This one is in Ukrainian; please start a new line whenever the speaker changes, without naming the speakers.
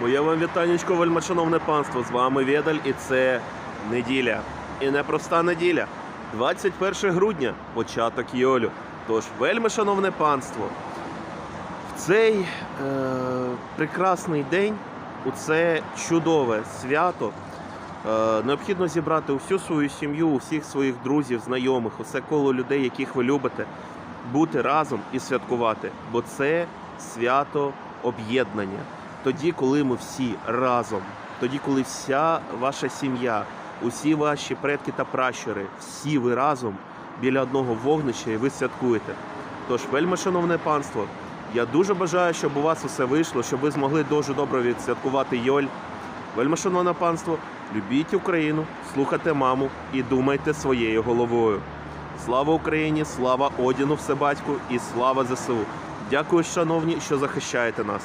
Моє вам вітанечко, вельмишановне панство. З вами Ведаль і це неділя. І непроста неділя. 21 грудня, початок Йолю. Тож, вельмишановне панство, в цей е, прекрасний день, у це чудове свято, е, необхідно зібрати усю свою сім'ю, усіх своїх друзів, знайомих, усе коло людей, яких ви любите, бути разом і святкувати. Бо це свято об'єднання. Тоді, коли ми всі разом, тоді, коли вся ваша сім'я, усі ваші предки та пращури, всі ви разом біля одного вогнища і ви святкуєте. Тож, вельми шановне панство, я дуже бажаю, щоб у вас усе вийшло, щоб ви змогли дуже добре відсвяткувати Йоль. Вельми шановне панство, любіть Україну, слухайте маму і думайте своєю головою. Слава Україні, слава Одіну Всебатьку і слава ЗСУ. Дякую, шановні, що захищаєте нас.